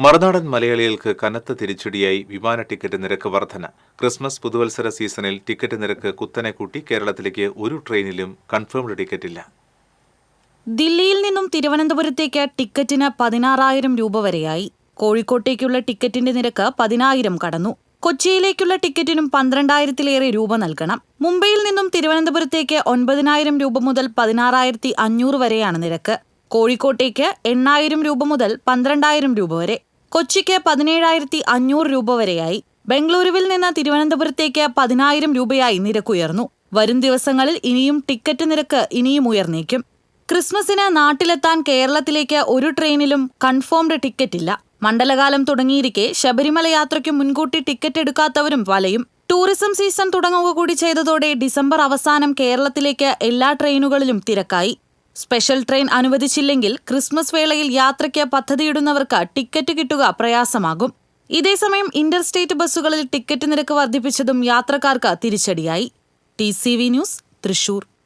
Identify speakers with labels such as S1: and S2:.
S1: മറുനാടൻ മലയാളികൾക്ക് കനത്ത തിരിച്ചടിയായി വിമാന ടിക്കറ്റ് നിരക്ക് വർധന. ക്രിസ്മസ് പുതുവത്സര സീസണിൽ ടിക്കറ്റ് നിരക്ക് കുത്തനെ കൂട്ടി കേരളത്തിലേക്ക് ഒരു ട്രെയിനിലും കൺഫേംഡ് ടിക്കറ്റില്ല.
S2: ദില്ലിയിൽ നിന്നും തിരുവനന്തപുരത്തേക്ക് ടിക്കറ്റിന് പതിനാറായിരം രൂപ വരെയായി. കോഴിക്കോട്ടേക്കുള്ള ടിക്കറ്റിന്റെ നിരക്ക് പതിനായിരം കടന്നു. കൊച്ചിയിലേക്കുള്ള ടിക്കറ്റിനും പന്ത്രണ്ടായിരത്തിലേറെ രൂപ നൽകണം. മുംബൈയിൽ നിന്നും തിരുവനന്തപുരത്തേക്ക് ഒൻപതിനായിരം രൂപ മുതൽ പതിനാറായിരത്തി അഞ്ഞൂറ് വരെയാണ് നിരക്ക്. കോഴിക്കോട്ടേക്ക് എണ്ണായിരം രൂപ മുതൽ പന്ത്രണ്ടായിരം രൂപ വരെ. കൊച്ചിക്ക് പതിനേഴായിരത്തി അഞ്ഞൂറ് രൂപ വരെയായി. ബംഗളൂരുവിൽ നിന്ന് തിരുവനന്തപുരത്തേക്ക് പതിനായിരം രൂപയായി നിരക്കുയർന്നു. വരും ദിവസങ്ങളിൽ ഇനിയും ടിക്കറ്റ് നിരക്ക് ഇനിയും ഉയർന്നേക്കും. ക്രിസ്മസിന് നാട്ടിലെത്താൻ കേരളത്തിലേക്ക് ഒരു ട്രെയിനിലും കൺഫേംഡ് ടിക്കറ്റ് ഇല്ല മണ്ഡലകാലം തുടങ്ങിയിരിക്കെ ശബരിമല യാത്രയ്ക്ക് മുൻകൂട്ടി ടിക്കറ്റ് എടുക്കാത്തവരും വലയും. ടൂറിസം സീസൺ തുടങ്ങുക കൂടി ചെയ്തതോടെ ഡിസംബർ അവസാനം കേരളത്തിലേക്ക് എല്ലാ ട്രെയിനുകളിലും തിരക്കായി. സ്പെഷ്യൽ ട്രെയിൻ അനുവദിച്ചില്ലെങ്കിൽ ക്രിസ്മസ് വേളയിൽ യാത്രയ്ക്ക് പദ്ധതിയിടുന്നവർക്ക് ടിക്കറ്റ് കിട്ടുക പ്രയാസമാകും. ഇതേസമയം ഇന്റർസ്റ്റേറ്റ് ബസ്സുകളിൽ ടിക്കറ്റ് നിരക്ക് വർദ്ധിപ്പിച്ചതും യാത്രക്കാർക്ക് തിരിച്ചടിയായി. T news Thrissur.